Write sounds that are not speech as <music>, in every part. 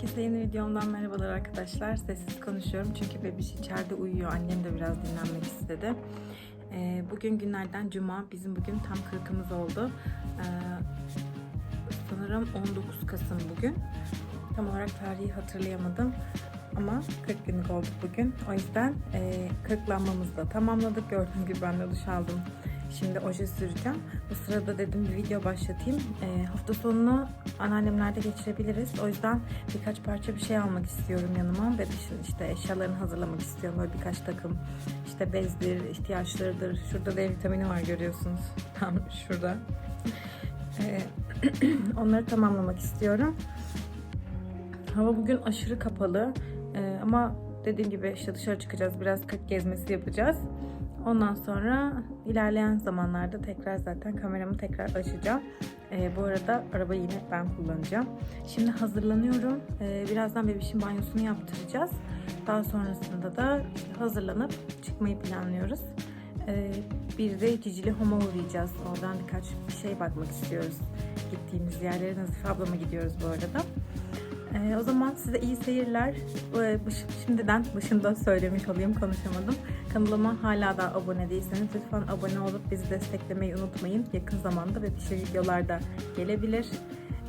Herkese yeni videomdan merhabalar arkadaşlar. Sessiz konuşuyorum çünkü bebiş içeride uyuyor. Annem de biraz dinlenmek istedi. Ee, bugün günlerden cuma. Bizim bugün tam kırkımız oldu. Ee, sanırım 19 Kasım bugün. Tam olarak tarihi hatırlayamadım. Ama 40 günlük olduk bugün. O yüzden e, kırklanmamızı da tamamladık. Gördüğünüz gibi ben de duş aldım. Şimdi oje süreceğim. Bu sırada dedim bir video başlatayım. E, hafta sonunu anneannemlerde geçirebiliriz. O yüzden birkaç parça bir şey almak istiyorum yanıma. Ve dışın işte eşyalarını hazırlamak istiyorum. Böyle birkaç takım işte bezdir, ihtiyaçlarıdır. Şurada D vitamini var görüyorsunuz. <laughs> Tam şurada. E, <clears throat> onları tamamlamak istiyorum. Hava bugün aşırı kapalı. E, ama dediğim gibi işte dışarı çıkacağız. Biraz kırk gezmesi yapacağız. Ondan sonra ilerleyen zamanlarda tekrar zaten kameramı tekrar açacağım. Ee, bu arada arabayı yine ben kullanacağım. Şimdi hazırlanıyorum. Ee, birazdan bebişin banyosunu yaptıracağız. Daha sonrasında da hazırlanıp çıkmayı planlıyoruz. Ee, bir de Cicili Home'a uğrayacağız. Oradan birkaç bir şey bakmak istiyoruz. Gittiğimiz yerlere Nazife ablama gidiyoruz bu arada. Ee, o zaman size iyi seyirler. Ee, şimdiden başında söylemiş olayım konuşamadım. Kanalıma hala da abone değilseniz lütfen abone olup bizi desteklemeyi unutmayın. Yakın zamanda ve pişir videolar da gelebilir.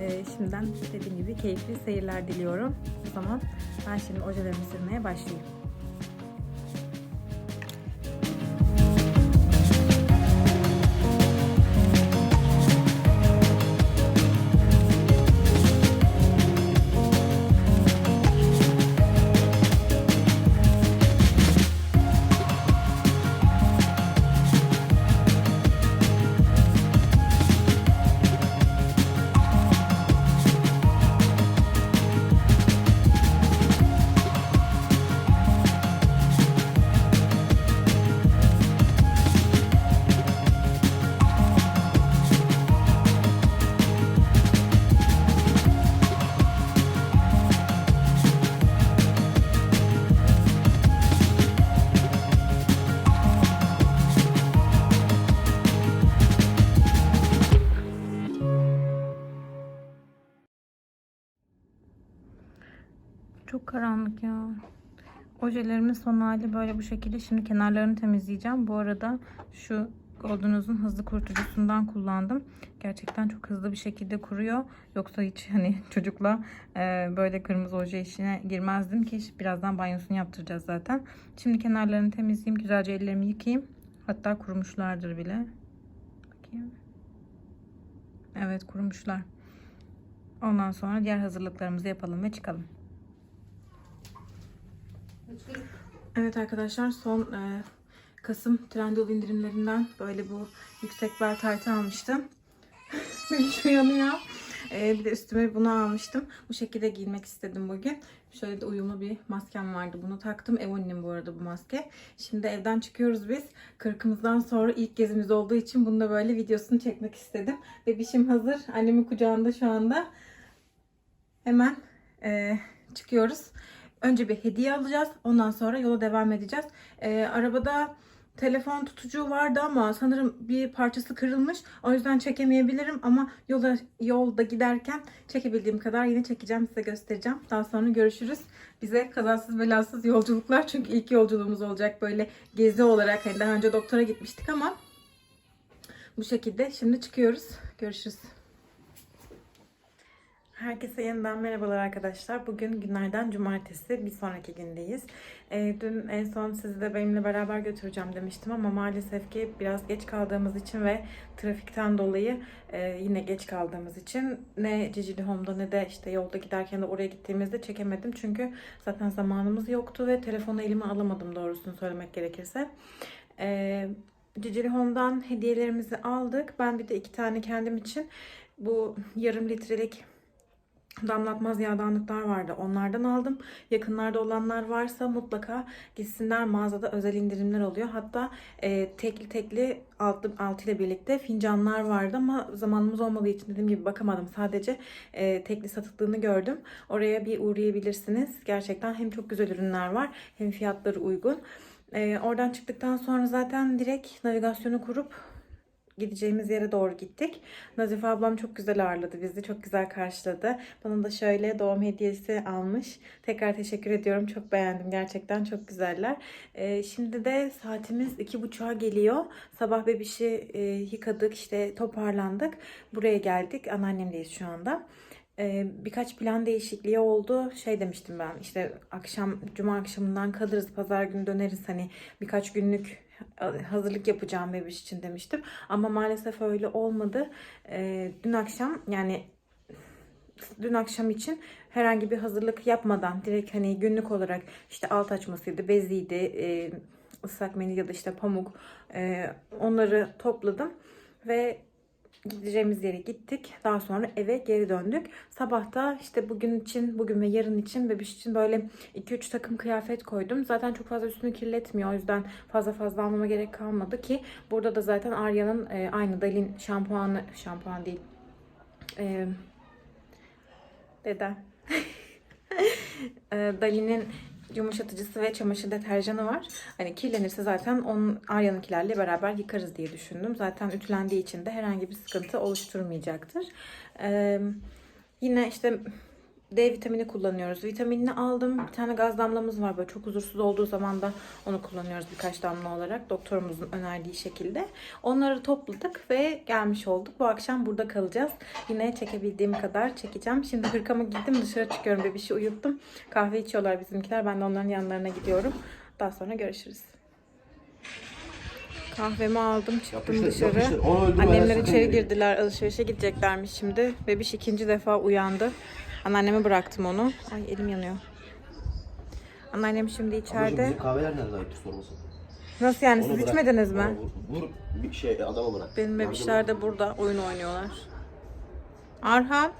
Ee, şimdiden dediğim gibi keyifli seyirler diliyorum. O zaman ben şimdi ojelerimi sürmeye başlayayım. Karanlık ya. Ojelerimin son hali böyle bu şekilde. Şimdi kenarlarını temizleyeceğim. Bu arada şu Goldenuz'un hızlı kurutucusundan kullandım. Gerçekten çok hızlı bir şekilde kuruyor. Yoksa hiç hani <laughs> çocukla e, böyle kırmızı oje işine girmezdim ki birazdan banyosunu yaptıracağız zaten. Şimdi kenarlarını temizleyeyim. Güzelce ellerimi yıkayayım. Hatta kurumuşlardır bile. Bakayım. Evet kurumuşlar. Ondan sonra diğer hazırlıklarımızı yapalım ve çıkalım. Evet arkadaşlar son e, Kasım Trendyol indirimlerinden böyle bu yüksek bel taytı almıştım. <laughs> Şu yanıyor. E, bir de üstüme bunu almıştım. Bu şekilde giymek istedim bugün. Şöyle de uyumlu bir maskem vardı. Bunu taktım. Evon'un bu arada bu maske. Şimdi evden çıkıyoruz biz. Kırkımızdan sonra ilk gezimiz olduğu için bunu da böyle videosunu çekmek istedim. Bebişim hazır. Annemin kucağında şu anda. Hemen e, çıkıyoruz. Önce bir hediye alacağız. Ondan sonra yola devam edeceğiz. Ee, arabada telefon tutucu vardı ama sanırım bir parçası kırılmış. O yüzden çekemeyebilirim ama yola yolda giderken çekebildiğim kadar yine çekeceğim size göstereceğim. Daha sonra görüşürüz. Bize kazasız belasız yolculuklar çünkü ilk yolculuğumuz olacak böyle gezi olarak. Hani daha önce doktora gitmiştik ama bu şekilde şimdi çıkıyoruz. Görüşürüz. Herkese yeniden merhabalar arkadaşlar. Bugün günlerden cumartesi bir sonraki gündeyiz. Ee, dün en son sizi de benimle beraber götüreceğim demiştim ama maalesef ki biraz geç kaldığımız için ve trafikten dolayı e, yine geç kaldığımız için ne Cicili Home'da ne de işte yolda giderken de oraya gittiğimizde çekemedim. Çünkü zaten zamanımız yoktu ve telefonu elime alamadım doğrusunu söylemek gerekirse. Ee, Cicili Home'dan hediyelerimizi aldık. Ben bir de iki tane kendim için bu yarım litrelik damlatmaz yağdanlıklar vardı. Onlardan aldım. Yakınlarda olanlar varsa mutlaka gitsinler mağazada özel indirimler oluyor. Hatta e, tekli tekli altı, altı ile birlikte fincanlar vardı ama zamanımız olmadığı için dediğim gibi bakamadım. Sadece e, tekli satıldığını gördüm. Oraya bir uğrayabilirsiniz. Gerçekten hem çok güzel ürünler var hem fiyatları uygun. E, oradan çıktıktan sonra zaten direkt navigasyonu kurup gideceğimiz yere doğru gittik. Nazife ablam çok güzel ağırladı bizi. Çok güzel karşıladı. Bana da şöyle doğum hediyesi almış. Tekrar teşekkür ediyorum. Çok beğendim. Gerçekten çok güzeller. Ee, şimdi de saatimiz iki buçuğa geliyor. Sabah bebişi e, yıkadık. işte toparlandık. Buraya geldik. Anneannemdeyiz şu anda. Ee, birkaç plan değişikliği oldu. Şey demiştim ben işte akşam cuma akşamından kalırız pazar günü döneriz hani birkaç günlük hazırlık yapacağım bebiş için demiştim. Ama maalesef öyle olmadı. Ee, dün akşam yani dün akşam için herhangi bir hazırlık yapmadan direkt hani günlük olarak işte alt açmasıydı, beziydi, e, ıslak mendil ya da işte pamuk e, onları topladım ve gideceğimiz yere gittik. Daha sonra eve geri döndük. Sabahta işte bugün için, bugün ve yarın için bebiş için böyle 2-3 takım kıyafet koydum. Zaten çok fazla üstünü kirletmiyor. O yüzden fazla fazla almama gerek kalmadı ki burada da zaten Arya'nın e, aynı Dalin şampuanı, şampuan değil. E, deden. <laughs> e, Dalin'in yumuşatıcısı ve çamaşır deterjanı var. Hani kirlenirse zaten onun Arya'nınkilerle beraber yıkarız diye düşündüm. Zaten ütülendiği için de herhangi bir sıkıntı oluşturmayacaktır. Ee, yine işte D vitamini kullanıyoruz. Vitaminini aldım. Bir tane gaz damlamız var böyle çok huzursuz olduğu zaman da onu kullanıyoruz birkaç damla olarak doktorumuzun önerdiği şekilde. Onları topladık ve gelmiş olduk. Bu akşam burada kalacağız. Yine çekebildiğim kadar çekeceğim. Şimdi hırkamı giydim dışarı çıkıyorum bebişi uyuttum. Kahve içiyorlar bizimkiler. Ben de onların yanlarına gidiyorum. Daha sonra görüşürüz. Kahvemi aldım çıktım Yapıştır, dışarı. yapıştır. Annemler içeri girdiler alışverişe gideceklermiş şimdi. Bebiş ikinci defa uyandı. Anneanneme bıraktım onu. Ay elim yanıyor. Anneannem şimdi içeride. bizim kahveler nerede ayıptır sormasın. Nasıl yani siz içmediniz mi? Vur, vur bir şey adama bırak. Benim bebişler de burada oyun oynuyorlar. Arhan.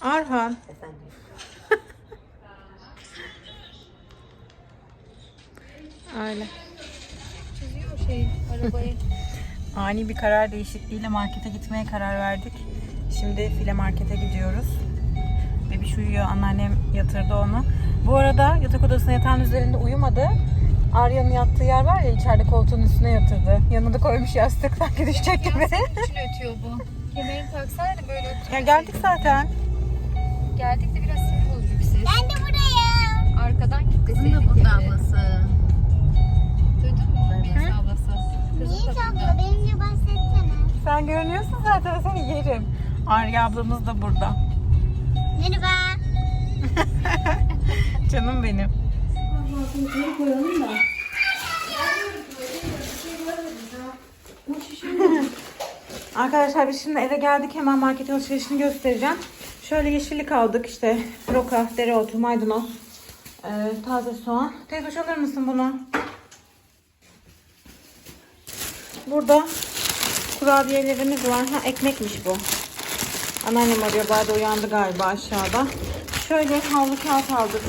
Arhan. Öyle. <laughs> Çiziyor şey arabayı. Ani bir karar değişikliğiyle markete gitmeye karar verdik. Şimdi file markete gidiyoruz. Bebiş uyuyor. Anneannem yatırdı onu. Bu arada yatak odasına yatağın üzerinde uyumadı. Arya'nın yattığı yer var ya içeride koltuğun üstüne yatırdı. Yanına da koymuş yastık sanki <laughs> düşecek gibi. Yastık için ötüyor bu. Kemerini taksaydı böyle ötüyor. ya geldik zaten. Geldik de biraz sinir bozucu bir ses. Ben de buradayım. Arkadan kilitleseydik Kızım da burada ablası. Duydun mu? Biraz ablası. Da burada. benimle bahsetsene. Sen görünüyorsun zaten seni yerim. Arya ablamız da burada. Merhaba. <laughs> Canım benim. <laughs> Arkadaşlar biz şimdi eve geldik. Hemen market alışverişini göstereceğim. Şöyle yeşillik aldık. işte roka, dereotu, maydanoz, e, taze soğan. Teyze alır mısın bunu? Burada kurabiyelerimiz var. Ha ekmekmiş bu. Anneannem arıyor. Bade uyandı galiba aşağıda. Şöyle havlu kağıt aldık.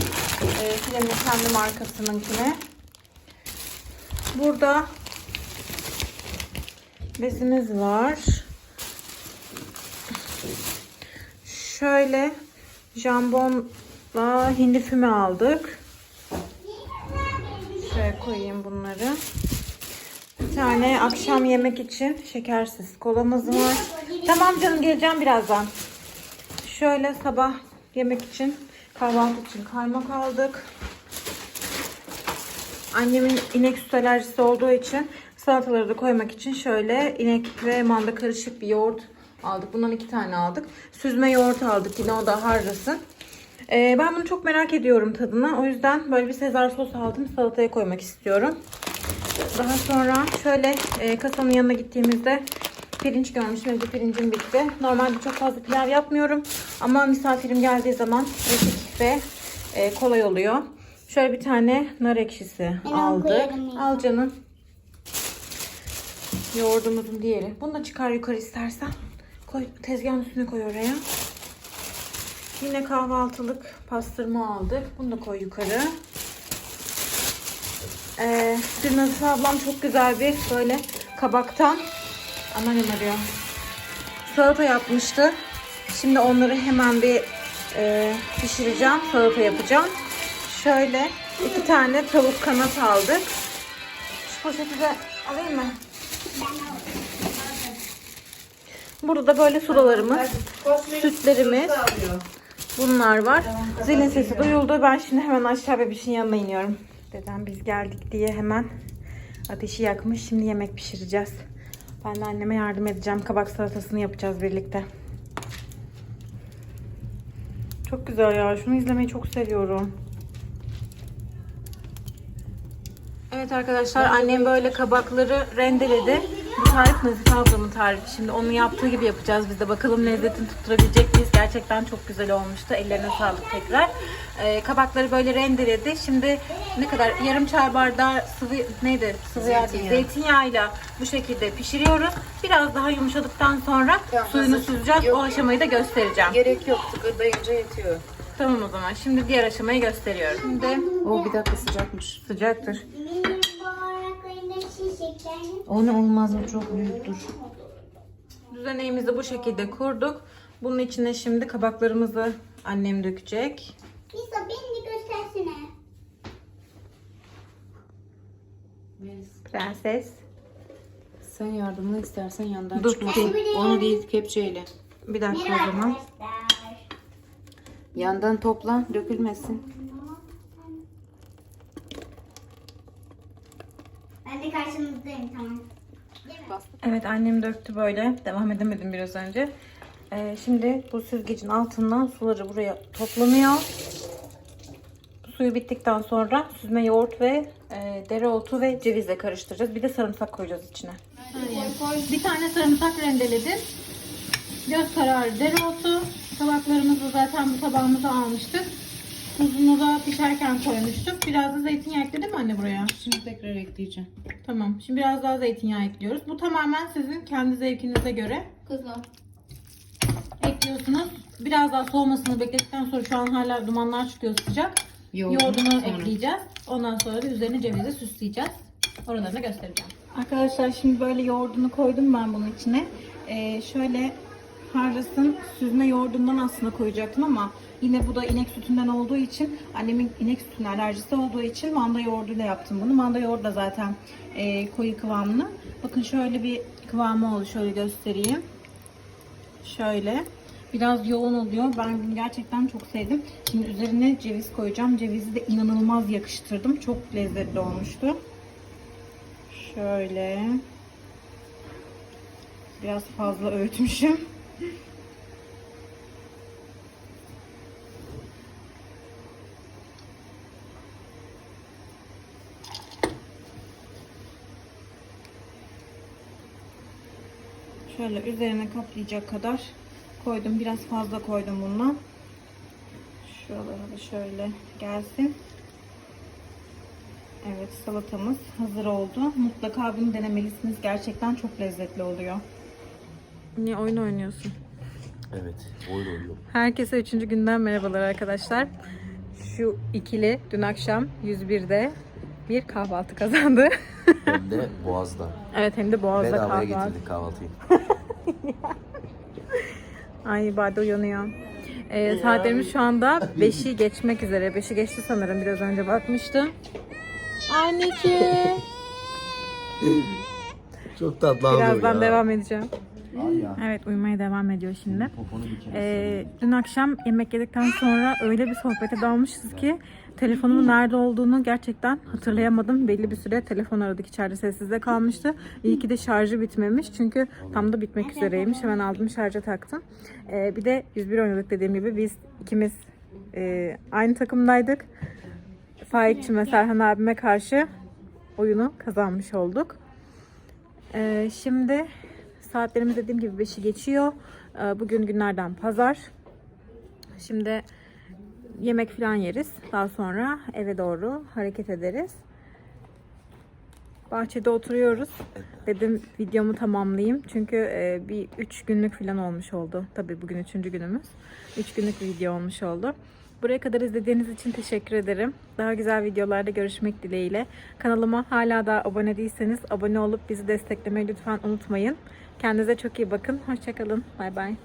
E, Filenin kendi markasınınkine. Burada bezimiz var. Şöyle jambonla hindi füme aldık. Şöyle koyayım bunları. Bir tane akşam yemek için şekersiz kolamız var. Tamam canım geleceğim birazdan. Şöyle sabah yemek için kahvaltı için kaymak aldık. Annemin inek süt alerjisi olduğu için salataları da koymak için şöyle inek ve manda karışık bir yoğurt aldık. Bundan iki tane aldık. Süzme yoğurt aldık yine o da harcasın. Ee, ben bunu çok merak ediyorum tadına. O yüzden böyle bir sezar sos aldım. Salataya koymak istiyorum. Daha sonra şöyle e, kasanın yanına gittiğimizde pirinç görmüşüm. Evde pirincim bitti. Normalde çok fazla pilav yapmıyorum. Ama misafirim geldiği zaman pratik ve e, kolay oluyor. Şöyle bir tane nar ekşisi aldık. koyarım ya. Al canım. Yoğurdumuzun diğeri. Bunu da çıkar yukarı istersen. Koy tezgahın üstüne koy oraya. Yine kahvaltılık pastırma aldık. Bunu da koy yukarı. Ee, dün Nazife ablam çok güzel bir böyle kabaktan anneannem arıyor. Salata yapmıştı. Şimdi onları hemen bir e, pişireceğim. Salata yapacağım. Şöyle iki tane tavuk kanat aldık. Şu poşeti de alayım mı? Burada da böyle sudalarımız, sütlerimiz, bunlar var. Zilin sesi duyuldu. Ben şimdi hemen aşağı bebişin yanına iniyorum. Dedem biz geldik diye hemen ateşi yakmış. Şimdi yemek pişireceğiz. Ben de anneme yardım edeceğim. Kabak salatasını yapacağız birlikte. Çok güzel ya. Şunu izlemeyi çok seviyorum. Evet arkadaşlar annem böyle kabakları rendeledi. Bu tarif Nazife ablamın tarifi. Şimdi onu yaptığı gibi yapacağız biz de. Bakalım lezzetini tutturabilecek miyiz? Gerçekten çok güzel olmuştu. Ellerine sağlık tekrar. Ee, kabakları böyle rendeledi. Şimdi ne kadar? Yarım çay bardağı sıvı neydi? Sıvı yağ değil. Zeytinyağıyla bu şekilde pişiriyoruz. Biraz daha yumuşadıktan sonra suyunu süzeceğiz. O aşamayı da göstereceğim. Gerek yok. Tıkırdayınca yetiyor. Tamam o zaman. Şimdi diğer aşamayı gösteriyorum. Şimdi O bir dakika sıcakmış. sıcaktır. Benim bu ayaklarında çiçeklerim. O ne olmaz o çok büyüktür. Düzeneğimizi bu şekilde kurduk. Bunun içine şimdi kabaklarımızı annem dökecek. Lisa beni göstersene. Prenses. Sen yardımını istersen yandan Dur, çıkmasın. tutayım. Onu değil kepçeyle. Bir dakika Merhaba o zaman. arkadaşlar. Yandan topla dökülmesin. Ben de karşınızdayım tamam. Evet annem döktü böyle. Devam edemedim biraz önce. Ee, şimdi bu süzgecin altından suları buraya toplanıyor. Suyu bittikten sonra süzme yoğurt ve e, dereotu ve cevizle karıştıracağız. Bir de sarımsak koyacağız içine. Bir tane sarımsak rendeledim. Göz kararı dereotu. Tabaklarımızı zaten bu tabağımıza almıştık. Tuzunu da pişerken koymuştuk. Biraz da zeytinyağı ekledim mi anne buraya? Şimdi tekrar ekleyeceğim. Tamam. Şimdi biraz daha zeytinyağı ekliyoruz. Bu tamamen sizin kendi zevkinize göre Kızlar. ekliyorsunuz. Biraz daha soğumasını bekledikten sonra şu an hala dumanlar çıkıyor sıcak. Yoğurdunu ekleyeceğiz. Ondan sonra da üzerine cevizi süsleyeceğiz. Oralarını göstereceğim. Arkadaşlar şimdi böyle yoğurdunu koydum ben bunun içine. Ee, şöyle Harras'ın süzme yoğurdundan aslında koyacaktım ama yine bu da inek sütünden olduğu için annemin inek sütüne alerjisi olduğu için manda yoğurduyla yaptım bunu. Manda yoğurdu da zaten e, koyu kıvamlı. Bakın şöyle bir kıvamı oldu. Şöyle göstereyim. Şöyle. Biraz yoğun oluyor. Ben bunu gerçekten çok sevdim. Şimdi üzerine ceviz koyacağım. Cevizi de inanılmaz yakıştırdım. Çok lezzetli olmuştu. Şöyle. Biraz fazla öğütmüşüm. Şöyle üzerine kaplayacak kadar koydum. Biraz fazla koydum bundan. Şuralara da şöyle gelsin. Evet salatamız hazır oldu. Mutlaka bunu denemelisiniz. Gerçekten çok lezzetli oluyor. Niye oyun oynuyorsun? Evet. Oyun oynuyorum. Herkese 3. günden merhabalar arkadaşlar. Şu ikili dün akşam 101'de bir kahvaltı kazandı. Hem de <laughs> Boğaz'da. evet hem de Boğaz'da Bedavaya kahvaltı. getirdik kahvaltıyı. <laughs> Ay Bade uyanıyor. Ee, saatlerimiz şu anda 5'i geçmek üzere. 5'i geçti sanırım. Biraz önce bakmıştım. Anneciğim. Çok tatlı Birazdan devam edeceğim. Evet uyumaya devam ediyor şimdi. Ee, dün akşam yemek yedikten sonra öyle bir sohbete dalmışız ki telefonumun nerede olduğunu gerçekten hatırlayamadım. Belli bir süre telefon aradık içeride sessizde kalmıştı. İyi ki de şarjı bitmemiş çünkü tam da bitmek üzereymiş. Hemen aldım şarja taktım. Ee, bir de 101 oynadık dediğim gibi biz ikimiz e, aynı takımdaydık. Faikçi ve Serhan abime karşı oyunu kazanmış olduk. Ee, şimdi saatlerimiz dediğim gibi 5'i geçiyor. Ee, bugün günlerden pazar. Şimdi yemek falan yeriz. Daha sonra eve doğru hareket ederiz. Bahçede oturuyoruz. Dedim videomu tamamlayayım. Çünkü e, bir 3 günlük falan olmuş oldu. Tabii bugün 3. günümüz. 3 günlük bir video olmuş oldu. Buraya kadar izlediğiniz için teşekkür ederim. Daha güzel videolarda görüşmek dileğiyle. Kanalıma hala da abone değilseniz abone olup bizi desteklemeyi lütfen unutmayın. Kendinize çok iyi bakın. Hoşçakalın. Bay bay.